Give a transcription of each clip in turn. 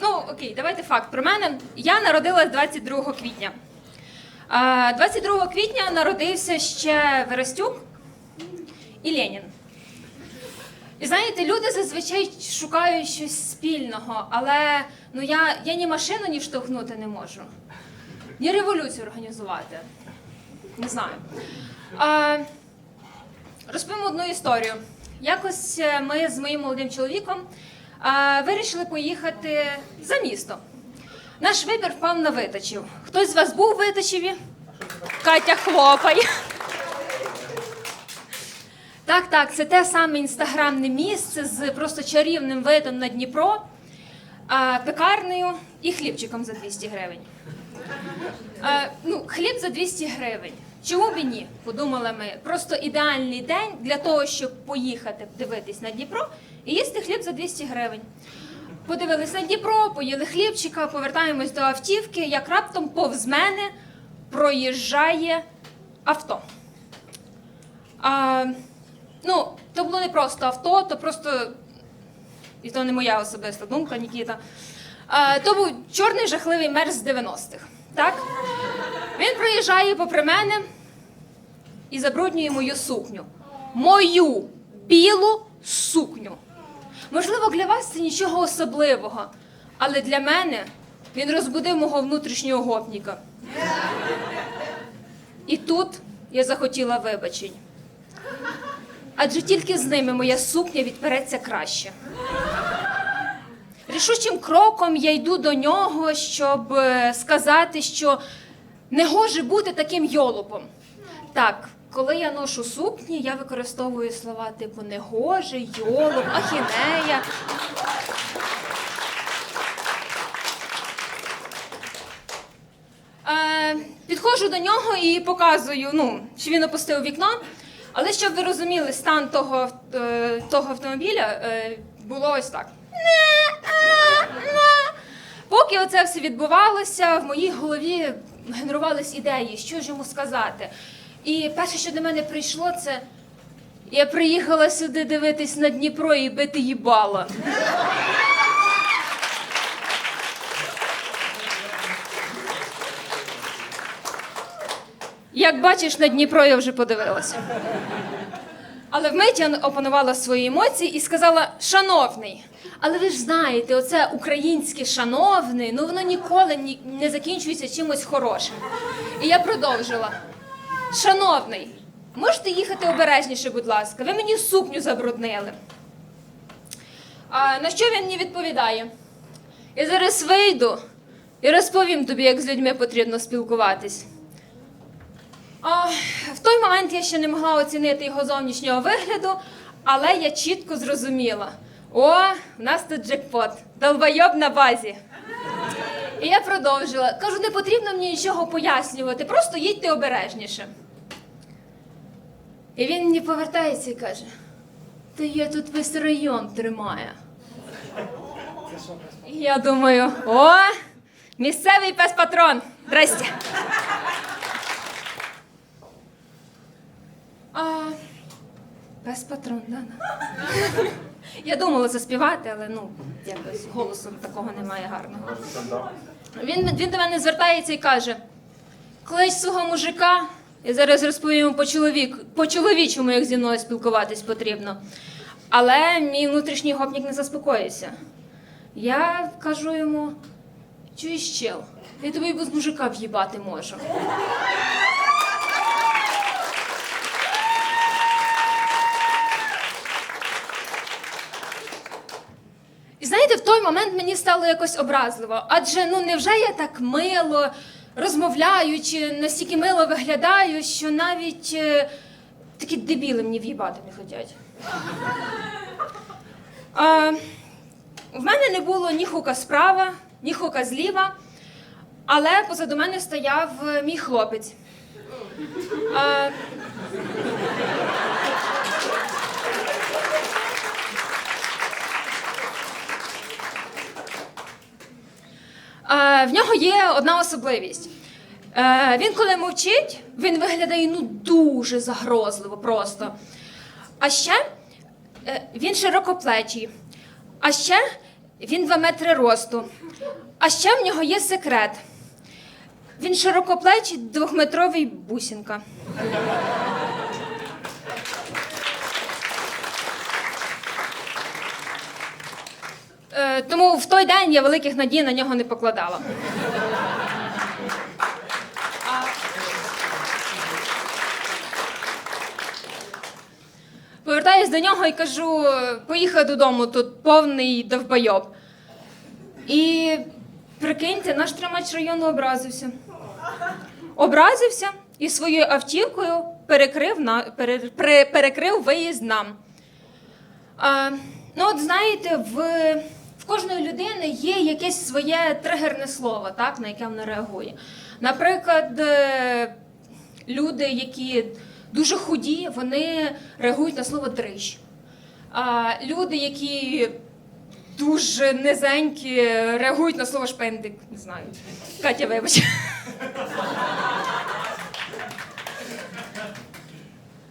ну окей, давайте факт про мене. Я народилась 22 квітня. 22 квітня народився ще Верестюк і Ленін. І знаєте, люди зазвичай шукають щось спільного, але ну я, я ні машину ні штовхнути не можу, ні революцію організувати. Не знаю. А, розповім одну історію. Якось е, ми з моїм молодим чоловіком вирішили поїхати за місто. Наш вибір впав на Витачів. Хтось з вас був у Витачеві? Катя хлопає. Так, так, це те саме інстаграмне місце з просто чарівним видом на Дніпро, пекарнею і хлібчиком за 200 гривень. Ну, хліб за 200 гривень. Чому б і ні? Подумали ми. Просто ідеальний день для того, щоб поїхати дивитись на Дніпро і їсти хліб за 200 гривень. Подивились на Дніпро, поїли хлібчика, повертаємось до автівки, як раптом повз мене проїжджає авто. А, ну, то було не просто авто, то просто. І то не моя особиста думка, Нікіта. А, то був чорний жахливий мерз з 90-х. Так? Він проїжджає попри мене і забруднює мою сукню. Мою білу сукню. Можливо, для вас це нічого особливого, але для мене він розбудив мого внутрішнього гопніка. І тут я захотіла вибачень. Адже тільки з ними моя сукня відпереться краще. Рішучим кроком я йду до нього, щоб е, сказати, що не гоже бути таким йолопом. Так, коли я ношу сукні, я використовую слова типу негоже, йолоп, ахінея. Е, підходжу до нього і показую, ну, що він опустив вікно. Але щоб ви розуміли, стан того, е, того автомобіля е, було ось так. Поки оце все відбувалося, в моїй голові генерувались ідеї, що ж йому сказати. І перше, що до мене прийшло, це я приїхала сюди дивитись на Дніпро і бити їбало. Як бачиш, на Дніпро я вже подивилася. Але вмить я опанувала свої емоції і сказала: шановний, але ви ж знаєте, оце українське шановний, ну воно ніколи ні- не закінчується чимось хорошим. І я продовжила. Шановний, можете їхати обережніше, будь ласка, ви мені сукню забруднили. А на що він мені відповідає? Я зараз вийду і розповім тобі, як з людьми потрібно спілкуватись. А, в той момент я ще не могла оцінити його зовнішнього вигляду, але я чітко зрозуміла: о, в нас тут джекпот, долбойоб на базі. І я продовжила. Кажу, не потрібно мені нічого пояснювати, просто їдьте обережніше. І він мені повертається і каже: Та я тут весь район тримаю. І я думаю, о, місцевий пес-патрон. Здрасте. А, без патрон, да, да. Я думала заспівати, але ну, якось голосу такого немає гарного. Він, він до мене звертається і каже: клич свого мужика, я зараз розповім по чоловік, по-чоловічому, як зі мною спілкуватись потрібно. Але мій внутрішній гопнік не заспокоївся. Я кажу йому: чуєш чел, я тобі без мужика в'їбати можу. В той момент мені стало якось образливо. Адже ну невже я так мило розмовляю, чи настільки мило виглядаю, що навіть е, такі дебіли мені в'їбати не хотять. А, в мене не було ні хука справа, ні хука зліва, але позаду мене стояв е, мій хлопець. А, в нього є одна особливість. Е, він, коли мовчить, він виглядає ну дуже загрозливо просто. А ще е, він широкоплечий. А ще Він 2 метри росту. А ще в нього є секрет. Він широкоплечий двохметровий бусінка. Е, тому в той день я великих надій на нього не покладала. А... Повертаюсь до нього і кажу: поїхав додому, тут повний довбойоб. І прикиньте, наш тримач району образився. Образився і своєю автівкою перекрив, на, пере, пере- перекрив виїзд нам. А, ну, от знаєте, в, в кожної людини є якесь своє тригерне слово, так, на яке вона реагує. Наприклад, е, люди, які дуже худі, вони реагують на слово дрищ. А люди, які дуже низенькі, реагують на слово шпендик. Не знаю. Катя, вибач.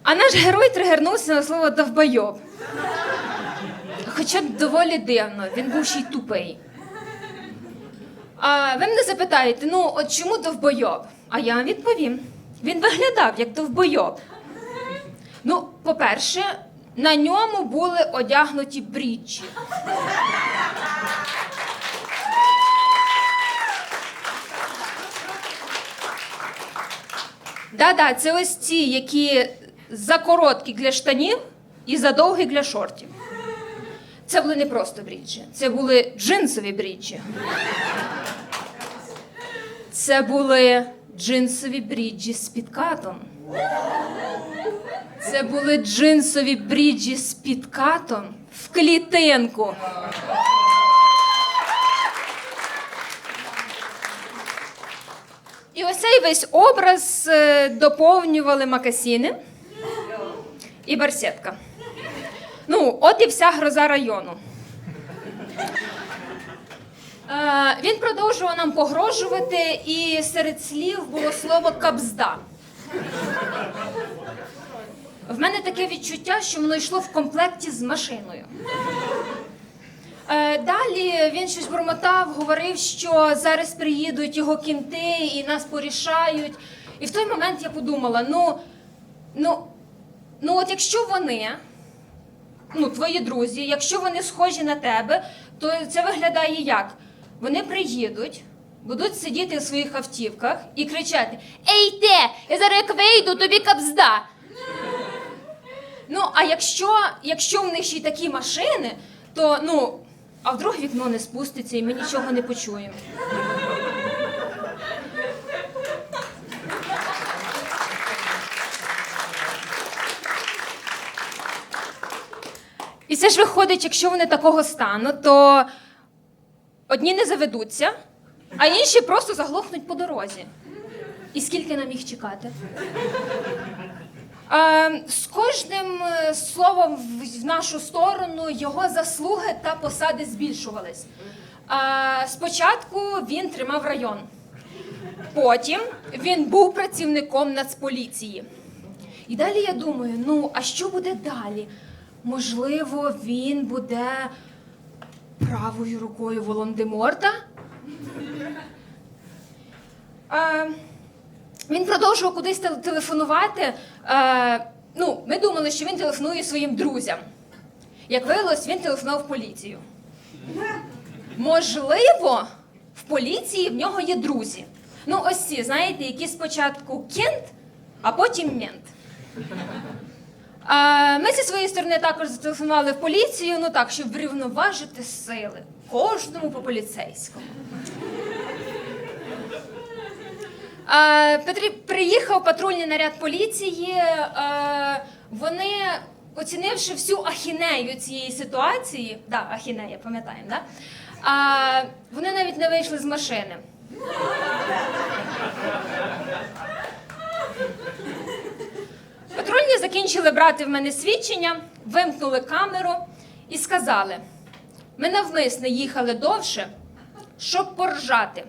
А наш герой тригернувся на слово довбойоб. Хоча доволі дивно, він був ще й тупий. А ви мене запитаєте, ну от чому довбойоб? А я вам відповім: він виглядав як довбойоб. Ну, по-перше, на ньому були одягнуті бріджі. Да-да, це ось ці, які закороткі для штанів і задовгі для шортів. Це були не просто бріджі, це були джинсові бріджі. Це були джинсові бріджі з підкатом. Це були джинсові бріджі з підкатом в клітинку. І ось цей весь образ е, доповнювали макасіни і барсетка. Ну, от і вся гроза району. Е, він продовжував нам погрожувати, і серед слів було слово кабзда. В мене таке відчуття, що воно йшло в комплекті з машиною. Е, Далі він щось бормотав, говорив, що зараз приїдуть його кінти і нас порішають. І в той момент я подумала: ну, ну, ну от якщо вони, ну, твої друзі, якщо вони схожі на тебе, то це виглядає як? Вони приїдуть, будуть сидіти в своїх автівках і кричати: Ей те! Я зараз як вийду, тобі кабзда! Ну, а якщо, якщо в них ще й такі машини, то ну, а вдруг вікно не спуститься і ми нічого не почуємо. І це ж виходить, якщо вони такого стану, то одні не заведуться, а інші просто заглохнуть по дорозі. І скільки нам їх чекати? Е, З кожним е, словом в- нашу сторону його заслуги та посади збільшувались. Е, Спочатку він тримав район, потім він був працівником Нацполіції. І далі я думаю: ну а що буде далі? Можливо, він буде правою рукою Волан-де-Морта? Е, він продовжував кудись телефонувати. Е, ну, ми думали, що він телефонує своїм друзям. Як виявилось, він телефонував поліцію. Можливо, в поліції в нього є друзі. Ну, ось ці, знаєте, які спочатку кент, а потім мент. Ми зі своєї сторони також зателефонували в поліцію, ну так, щоб врівноважити сили кожному по поліцейському. Петрі приїхав патрульний наряд поліції. Вони, оцінивши всю ахінею цієї ситуації, да, ахінея, пам'ятаємо, да? Вони навіть не вийшли з машини. Патрульні закінчили брати в мене свідчення, вимкнули камеру і сказали: ми навмисне їхали довше, щоб поржати.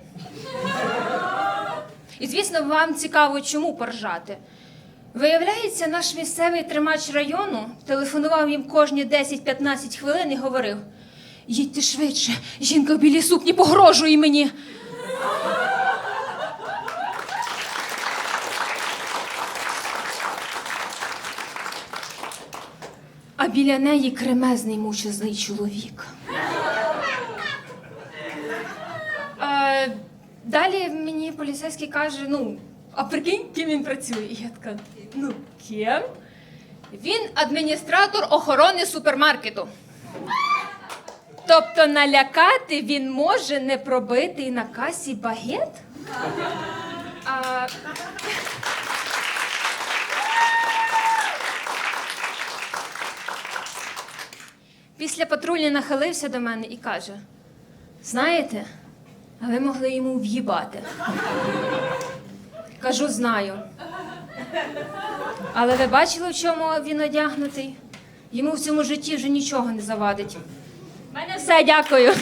І звісно, вам цікаво, чому поржати. Виявляється, наш місцевий тримач району телефонував їм кожні 10-15 хвилин і говорив: їдьте швидше, жінка в білій сукні погрожує мені. А біля неї кремезний мучезний чоловік. Е, далі мені поліцейський каже: ну, а прикинь, ким він працює? І я така, ну, ким? Він адміністратор охорони супермаркету. Тобто налякати він може не пробити на касі багет? А... Після патрульні нахилився до мене і каже: Знаєте, а ви могли йому в'їбати. Кажу, знаю. Але ви бачили, в чому він одягнутий? Йому в цьому житті вже нічого не завадить. Мене все, дякую.